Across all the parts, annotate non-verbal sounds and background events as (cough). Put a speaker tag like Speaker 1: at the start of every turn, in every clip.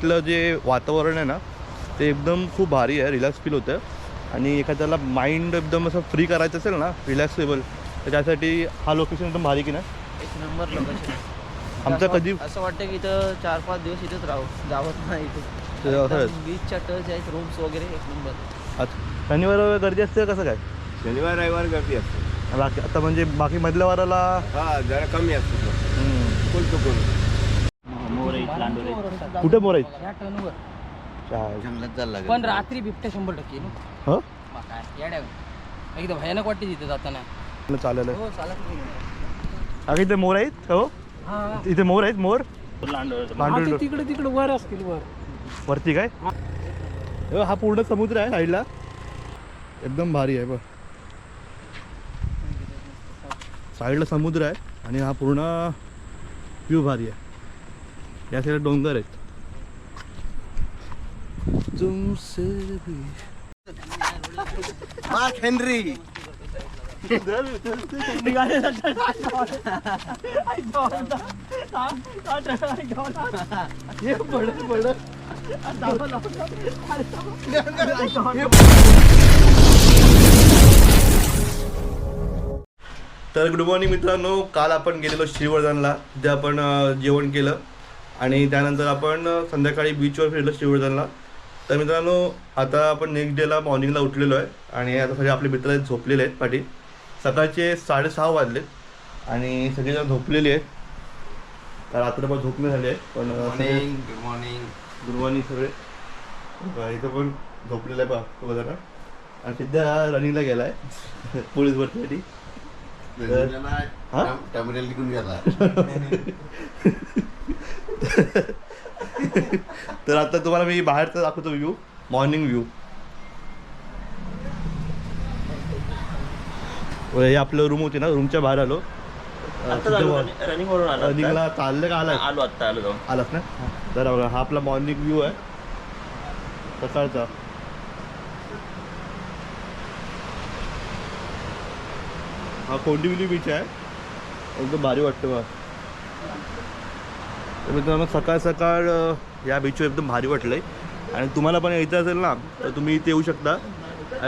Speaker 1: इथलं जे वातावरण आहे ना ते एकदम खूप भारी आहे रिलॅक्स फील होतं. आणि एखाद्याला माइंड एकदम असं फ्री करायचं असेल ना रिलॅक्सेबल तर त्यासाठी हा लोकेशन एकदम भारी की ना
Speaker 2: एक नंबर लोकेशन
Speaker 1: आमचं कधी
Speaker 2: असं वाटतं की इथं चार पाच दिवस इथेच राहू जावत नाही. इथे. बीचच्या टच आहेत रूम्स वगैरे एक नंबर.
Speaker 1: आज शनिवार रविवार गर्दी असते का कसं काय?
Speaker 3: शनिवार रविवार गर्दी असते.
Speaker 1: बाकी आता म्हणजे बाकी मधल्या वाराला
Speaker 3: हा जरा कमी असते.
Speaker 1: हम्म.
Speaker 3: फुल चुकून
Speaker 1: कुठे मोर आहेत?
Speaker 2: या टर्नवर
Speaker 1: चालेल.
Speaker 3: जंगलात चालला
Speaker 2: पण रात्री बिबट्या शंभर टक्के
Speaker 1: हो?
Speaker 2: काय येड्या एकदम भयानक वाटते तिथे जाताना.
Speaker 1: चालेल
Speaker 2: हो चालत
Speaker 1: अगे इथे मोर आहेत? हो?
Speaker 2: हा
Speaker 1: इथे मोर आहेत मोर? पांढरे डोर.
Speaker 2: तिकडे तिकडे वर असतील वर.
Speaker 1: वरती काय? हो, हा पूर्ण समुद्र आहे साईडला एकदम भारी आहे बघ. साईडला समुद्र आहे आणि हा पूर्ण व्ह्यू भारी आहे. या साईडला डोंगर आहेत.
Speaker 3: Mark Henry.
Speaker 1: तर गुड मॉर्निंग मित्रांनो काल आपण गेलेलो श्रीवर्धनला तिथे आपण जेवण केलं. आणि त्यानंतर आपण संध्याकाळी बीचवर फिरलो श्रीवर्धनला तर मित्रांनो आता आपण नेक्स्ट डेला मॉर्निंगला उठलेलो आहे आणि आता सगळे आपले मित्र झोपलेले आहेत पाठी. सकाळचे साडेसहा वाजलेत आणि सगळेजण झोपलेले आहेत. तर रात्रभर झोपणे झाले आहे पण
Speaker 3: गुड मॉर्निंग
Speaker 1: गुड मॉर्निंग सगळे. इथं पण झोपलेलं आहे बा ना आणि सध्या रनिंगला गेला आहे (laughs) पोलीस भरतीसाठी?
Speaker 3: टर्मिनल निघून गेला. (laughs) (laughs)
Speaker 1: तर आता तुम्हाला मी बाहेरचा दाखवतो व्ह्यू मॉर्निंग व्ह्यू हे आपलं रूम होती ना रूमच्या बाहेर आलो.
Speaker 4: रनिंग वरून आलो
Speaker 1: रनिंगला चाललं का
Speaker 4: आलो आत्ता आलो जाऊन.
Speaker 1: आलास ना? तर बघा, हा आपला मॉर्निंग व्ह्यू आहे. सकाळचा. हा कोंडिवली बीच आहे. एकदम भारी वाटतं बघा तर मित्रांनो सकाळ सकाळ या बीचवर एकदम भारी वाटलं आहे आणि तुम्हाला पण यायचं असेल ना तर तुम्ही इथे येऊ शकता.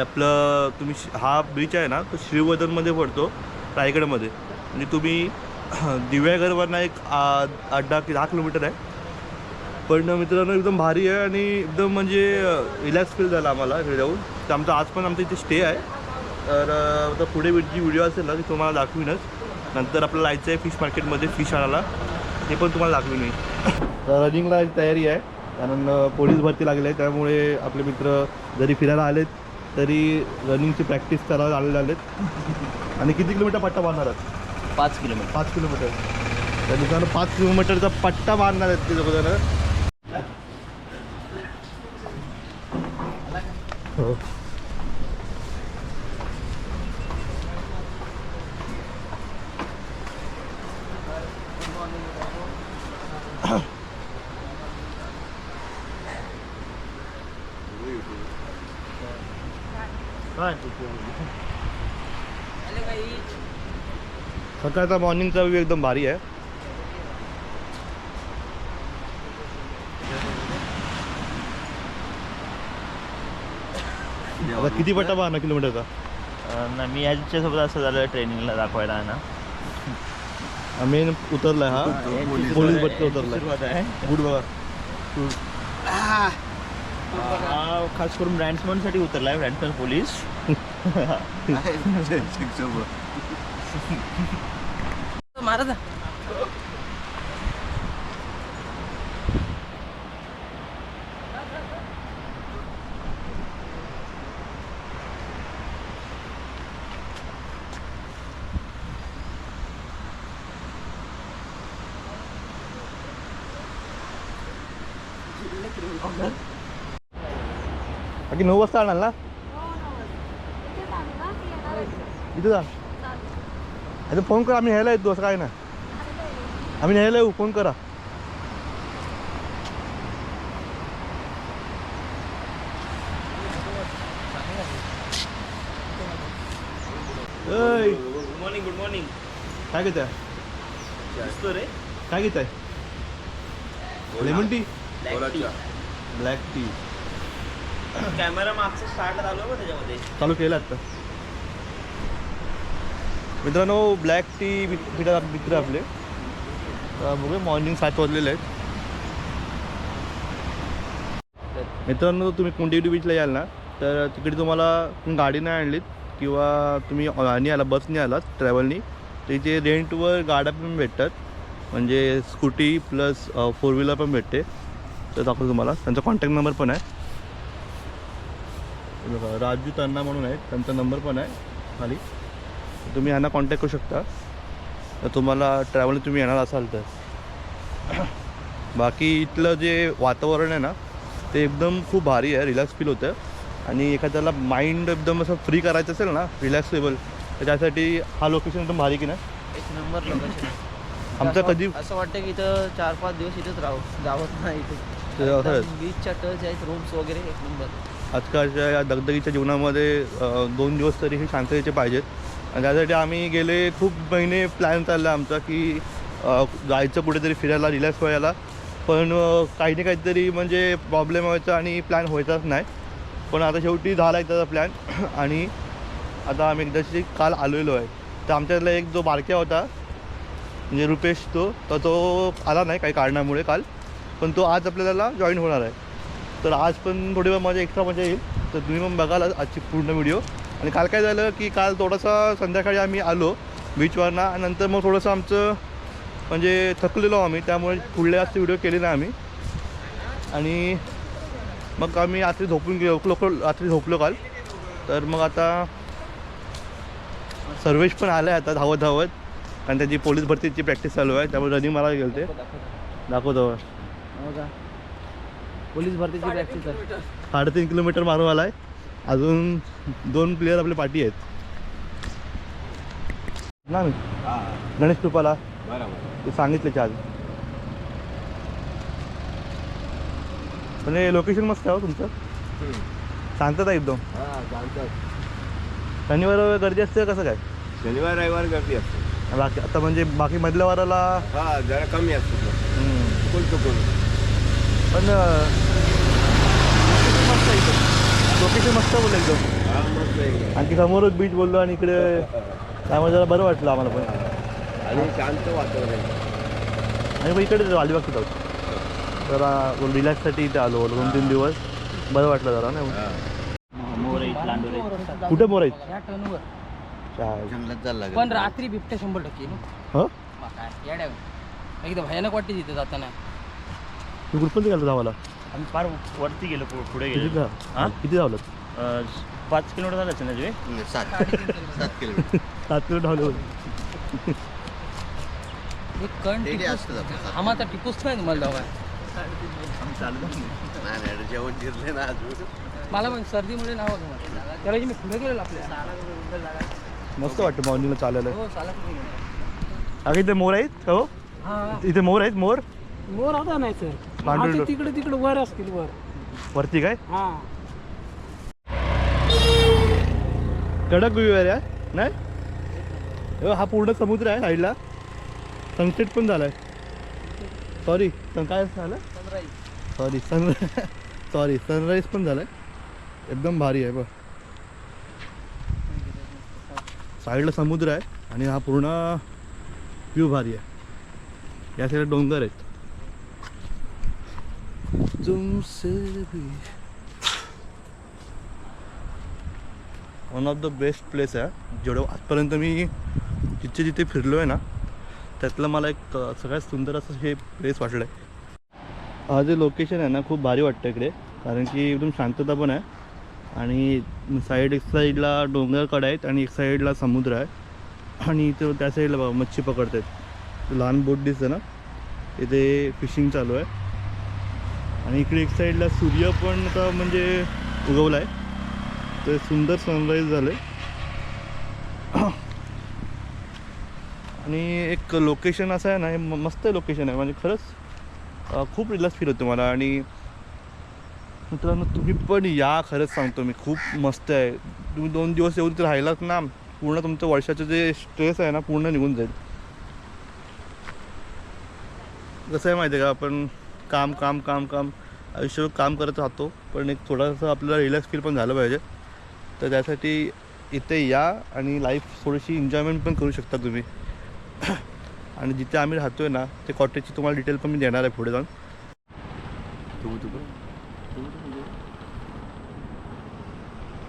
Speaker 1: आपलं तुम्ही श- हा बीच आहे ना तो श्रीवर्धनमध्ये पडतो रायगडमध्ये. म्हणजे तुम्ही (clears throat) दिव्यागरवरनं एक आ- आठ दहा की दहा किलोमीटर आहे. पण मित्रांनो एकदम भारी आहे आणि एकदम म्हणजे रिलॅक्स फील झाला आम्हाला इकडे जाऊन तर आमचा आज पण आमचा इथे स्टे आहे. तर आता पुढे जी व्हिडिओ असेल ना ती तुम्हाला दाखवीनच. नंतर आपल्याला जायचं आहे फिश मार्केटमध्ये फिश आणायला. ते पण तुम्हाला मी. तर रनिंगला तयारी आहे. कारण पोलीस भरती लागली आहे त्यामुळे आपले मित्र जरी फिरायला आलेत तरी रनिंगची प्रॅक्टिस करायला आलेले आलेत आणि किती किलोमीटर पट्टा मारणार आहेत?
Speaker 4: पाच किलोमीटर.
Speaker 1: पाच किलोमीटर. त्या मित्रांनो पाच किलोमीटरचा पट्टा मारणार आहेत ते दोघं हो. सकाळचा मॉर्निंगचा व्ह्यू एकदम भारी आहे. आता किती पट्टा बारा किलोमीटरचा?
Speaker 4: नाही मी याच्यासोबत असं झालं ट्रेनिंगला दाखवायला आहे ना.
Speaker 1: मेन उतरलाय हा. पोलीस भरती उतरलाय. गुड बघा.
Speaker 4: हा खास करून ब्रँड्समनसाठी उतरला आहे ब्रँडमन पोलीस
Speaker 2: महाराज
Speaker 1: बाकी नऊ वाजता आणणार ना? इथे जा. आता फोन करा आम्ही न्यायला येतो असं काय ना आम्ही न्यायला येऊ फोन करा. ऐ,
Speaker 4: गुड मॉर्निंग गुड मॉर्निंग
Speaker 1: काय घेत आहे
Speaker 4: दिसतो रे.
Speaker 1: काय घेत आहे lemon tea black tea
Speaker 4: camera मागचं स्टार्ट झालं बघ त्याच्यामध्ये.
Speaker 1: चालू केलं आता. मित्रांनो ब्लॅक टी पिठा मित्र आपले. बघूया मॉर्निंग सात वाजलेले आहेत. मित्रांनो तुम्ही कोणती बीचला याल ना तर तिकडे तुम्हाला तुम्ही गाडी नाही आणलीत किंवा तुम्ही आणि आला बसने आलात ट्रॅव्हलनी तर इथे रेंटवर गाड्या पण भेटतात. म्हणजे स्कूटी प्लस फोर व्हीलर पण भेटते. तर दाखवतो तुम्हाला. त्यांचा कॉन्टॅक्ट नंबर पण आहे. हे बघा राजू तन्ना म्हणून आहे. त्यांचा नंबर पण आहे खाली. तुम्ही ह्यांना कॉन्टॅक्ट करू शकता. तर तुम्हाला ट्रॅव्हल तुम्ही येणार असाल तर. बाकी इथलं जे वातावरण आहे ना ते एकदम खूप भारी आहे. रिलॅक्स फील होतं. आणि एखाद्याला माइंड एकदम असं फ्री करायचं असेल ना रिलॅक्सेबल तर त्यासाठी हा लोकेशन एकदम भारी की नाही?
Speaker 2: एक नंबर लोकेशन
Speaker 1: आमचं कधी
Speaker 2: असं वाटतं की इथं चार पाच दिवस इथंच राहू. जावत नाही. इथे. बीचच्या टच आहेत रूम्स वगैरे एक नंबर
Speaker 1: आजकालच्या या दगदगीच्या जीवनामध्ये दोन दिवस तरी हे शांततेचे पाहिजेत. आणि त्यासाठी आम्ही गेले खूप महिने प्लॅन चालला आमचा की जायचं कुठेतरी फिरायला रिलॅक्स व्हायला. पण काही ना काहीतरी म्हणजे प्रॉब्लेम व्हायचा आणि प्लॅन व्हायचाच नाही. पण आता शेवटी झाला आहे त्याचा प्लॅन (clears throat) आणि आता आम्ही एकदाशी काल आलेलो आहे. तर आमच्यातला एक जो बारक्या होता म्हणजे रुपेश तो तर तो आला नाही काही कारणामुळे काल. पण तो आज आपल्याला जॉईन होणार आहे. तर आज पण थोडी मजा एक्स्ट्रा मजा येईल. तर तुम्ही मग बघाल आजची पूर्ण व्हिडिओ आणि काल काय झालं की काल थोडासा संध्याकाळी आम्ही आलो बीचवरनं आणि नंतर मग थोडंसं आमचं म्हणजे थकलेलो आम्ही त्यामुळे पुढले जास्त व्हिडिओ केले नाही आम्ही. आणि मग आम्ही रात्री झोपून गेलो लोक रात्री झोपलो काल. तर मग आता सर्वेश पण आला आहे आता धावत धावत कारण त्याची पोलीस भरतीची प्रॅक्टिस चालू आहे त्यामुळे रनिंग मारायला गेलो ते दाखवतो
Speaker 2: हो का पोलीस भरतीची प्रॅक्टिस आहे.
Speaker 1: साडेतीन किलोमीटर मारून आला आहे अजून दोन प्लेयर आपल्या पाठी आहेत. ना मी? गणेश कृपाला ते सांगितले आज म्हणजे लोकेशन मस्त आहे हो तुमचं. शांतता आहे एकदम.
Speaker 3: हा
Speaker 1: शनिवार गर्दी असते का कसं काय?
Speaker 3: शनिवार रविवार गर्दी असते.
Speaker 1: बाकी आता म्हणजे बाकी मधल्या वाराला
Speaker 3: हा जरा कमी असते.
Speaker 1: हम्म.
Speaker 3: चुकून चुकून.
Speaker 1: पण लोकेशन मस्त इथं. लोकेशन मस्त बोललं एकदम.
Speaker 3: हा मस्त आहे.
Speaker 1: आणखी समोरच बीच बोललो आणि इकडे त्यामुळे जरा बरं वाटलं आम्हाला पण.
Speaker 3: आणि शांत वातावरण
Speaker 1: आणि मग इकडे अलिबाग आहोत जरा रिलॅक्ससाठी इथे आलो दोन तीन दिवस. बरं वाटलं जरा
Speaker 3: हा.
Speaker 4: आहेत
Speaker 1: कुठे मोर आहेत
Speaker 2: या टर्नवर.
Speaker 1: चालेल.
Speaker 3: जंगलात चालला
Speaker 2: पण रात्री बिबट्या शंभर टक्के. ना
Speaker 1: हो
Speaker 2: एकदम भयानक वाटते तिथे जाताना.
Speaker 1: तू कुठपर्यंत गेला धावाला
Speaker 4: आम्ही फार वरती गेलो पु- पुढे
Speaker 1: किती
Speaker 4: गेलो
Speaker 1: जा
Speaker 4: हा?
Speaker 1: किती धावलं?
Speaker 4: अं, पाच किलोमीटर झालं असेल ना तुझे
Speaker 3: सात. सात किलोमीटर.
Speaker 1: सात किलो धावले होते.
Speaker 2: एक कण
Speaker 3: डेली
Speaker 2: टिपूस
Speaker 3: असतं आपलं सात.
Speaker 2: आम्हाला टिपूस नाही तुम्हाला दोघा
Speaker 3: नाही. नाही जेवण जिरले ना अजून.
Speaker 2: मला पण सर्दीमुळे नाव तुम्हाला त्या वेळी मी पुढे गेलेलो आपल्या
Speaker 1: मस्त वाटतं मॉर्निंगला चालायला.
Speaker 2: हो चालत नाही
Speaker 1: अगं इथे मोर आहेत हो?
Speaker 2: हा.
Speaker 1: इथे मोर आहेत मोर?
Speaker 5: मोर होता नाही सर.
Speaker 1: पांढरे
Speaker 5: तिकडे तिकडे वर असतील वर.
Speaker 1: वरती काय?
Speaker 5: हा.
Speaker 1: कडक व्ह्यू आहे रे, नाही? हो, हा पूर्ण समुद्र आहे साईडला सनसेट पण झालाय. सॉरी सन काय झालं? सॉरी सन सॉरी सनराईज पण झालाय. एकदम भारी आहे बघ. साईडला समुद्र आहे आणि हा पूर्ण व्ह्यू भारी आहे. या साईडला डोंगर आहेत. तुमसे भी one of the best place आहे. जेवढं आजपर्यंत मी जिथे जिथे फिरलो आहे ना त्यातलं मला एक सगळ्यात सुंदर असं हे प्लेस वाटलं आहे हा जे लोकेशन आहे ना खूप भारी वाटतं इकडे. कारण की एकदम शांतता पण आहे. आणि साईड एक साईडला डोंगरकडे आहेत आणि एक साईडला समुद्र आहे. आणि इथं त्या साईडला बघा मच्छी पकडतात लहान बोट दिसतं ना. इथे फिशिंग चालू आहे. आणि इकडे एक साईडला सूर्य पण आता म्हणजे उगवला आहे तर सुंदर सनराईज झालं (clears throat) आणि एक लोकेशन असं आहे ना हे मस्त लोकेशन आहे. म्हणजे खरंच खूप रिलॅक्स फील होतो मला आणि मित्रांनो तुम्ही पण या खरंच सांगतो मी. खूप मस्त आहे. तुम्ही दोन दिवस येऊन तर राहिलात ना पूर्ण तुमचं वर्षाचं जे स्ट्रेस आहे ना पूर्ण निघून जाईल. कसं आहे माहिती आहे का? आपण काम काम काम काम. आयुष्यभर काम करत राहतो. पण एक थोडंसं आपल्याला रिलॅक्स फील पण झालं पाहिजे. तर त्यासाठी इथे या आणि लाईफ थोडीशी एन्जॉयमेंट पण करू शकता तुम्ही. (coughs) आणि जिथे आम्ही राहतोय ना ते कॉटेजची तुम्हाला डिटेल पण मी देणार आहे पुढे जाऊन.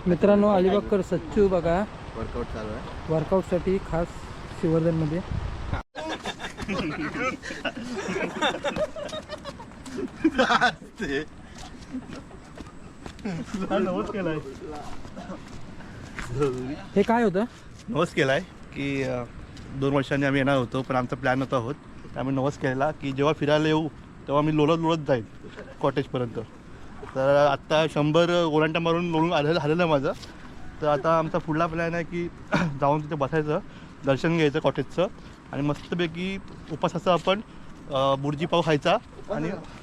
Speaker 2: मित्रांनो अलिबागकर सच्चू बघा.
Speaker 3: वर्कआउट चालू आहे.
Speaker 2: वर्कआउटसाठी खास शिवर्धनमध्ये. (laughs) हे काय होतं?
Speaker 1: नवस केला आहे की अ, दोन वर्षांनी आम्ही येणार होतो पण आमचा प्लॅन नव्हता होत. त्यामुळे नवस केलेला की जेव्हा फिरायला येऊ तेव्हा मी लोळत लोळत जाईल कॉटेजपर्यंत तर आत्ता शंभर ओलांटा मारून लोळून आलेलं आलेलं आहे माझं. तर आता आमचा पुढला प्लॅन आहे की (clears throat) जाऊन तिथे बसायचं दर्शन घ्यायचं कॉटेजचं आणि मस्तपैकी उपासाचं आपण अ, बुर्जी पाव खायचा आणि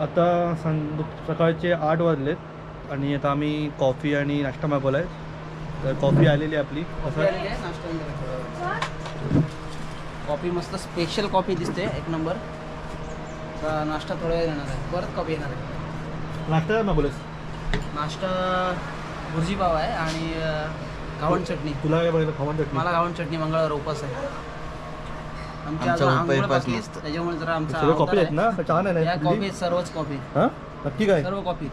Speaker 1: आता सं सकाळचे आठ वाजलेत आणि आता आम्ही कॉफी आणि नाश्ता मागवला आहे. तर कॉफी आलेली आहे आपली. असं?
Speaker 2: कॉफी मस्त स्पेशल कॉफी दिसते एक नंबर नाश्ता थोड्या वेळ येणार आहे. परत कॉफी येणार आहे.
Speaker 1: नाश्ता काय मागवलंस
Speaker 2: नाश्ता भुर्जी पाव आहे आणि अं, घावण चटणी.
Speaker 1: तुला काय बघायला खमण चटणी.
Speaker 2: मला घावण चटणी मंगळवार उपास आहे. आमच्या आंघोळ बाकी त्याच्यामुळे जरा आमचा
Speaker 1: सगळं
Speaker 2: अवतार
Speaker 1: कॉफी आहेत
Speaker 2: आहे.
Speaker 1: ना? छान आहे
Speaker 2: या
Speaker 1: ना?
Speaker 2: आहेत, सर्वच
Speaker 1: हां? नक्की काय?
Speaker 2: सर्व कॉफी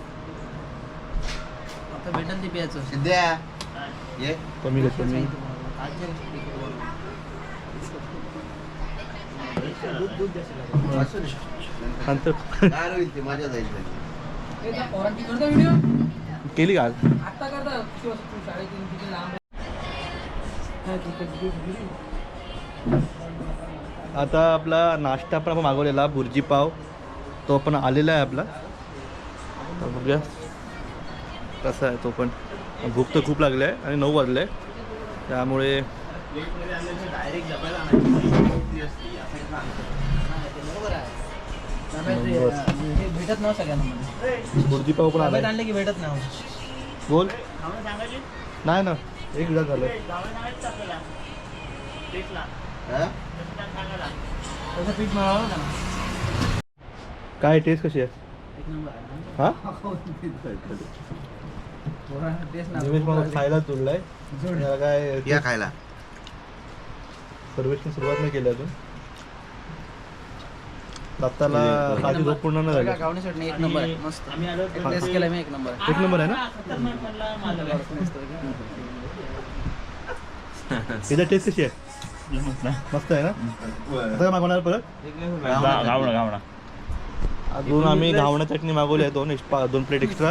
Speaker 2: आता भेटेल ते प्यायचं.
Speaker 3: सिद्ध्या ये.
Speaker 1: कमी घेतो मी. नंतर
Speaker 3: काय होईल ते? माझ्या जाईल
Speaker 2: व्हिडिओ
Speaker 1: केली का आज?
Speaker 2: आता करता. किती लांब
Speaker 1: आता आपला नाश्ता पण आपण मागवलेला भुर्जी पाव. तो पण आलेला आहे आपला. तर बघूया. कसा आहे तो पण. भूक तर खूप लागली आहे आणि नऊ वाजले त्यामुळे
Speaker 2: हे भेटत सगळ्यांना मध्ये.
Speaker 1: भुर्जी पाव पण आला
Speaker 2: आणले की भेटत नाही
Speaker 1: बोल नाही ना. एक विधा झालं
Speaker 3: हा?
Speaker 1: काय टेस्ट कशी आहे?
Speaker 2: एक नंबर आहे
Speaker 1: हा? निमेश मला खायला जोडलाय याला काय
Speaker 3: या खायला.
Speaker 1: सर्वेशने सुरुवात नाही केली अजून. दत्ताला माझी झोप पूर्ण नाही झाली.
Speaker 2: गावणी चटणी एक नंबर आहे. मस्त. टेस्ट केला मी एक नंबर. आहे
Speaker 1: एक नंबर आहे ना? (laughs) तिचा टेस्ट कशी आहे? मस्त आहे. ना? आता काय मागवणार परत?
Speaker 4: गा- गावणं गावणं.
Speaker 1: अजून आम्ही घावणं चटणी मागवली आहे दोन एक्स्ट्रा दोन प्लेट एक्स्ट्रा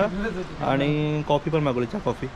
Speaker 1: आणि कॉफी पण मागवली चहा कॉफी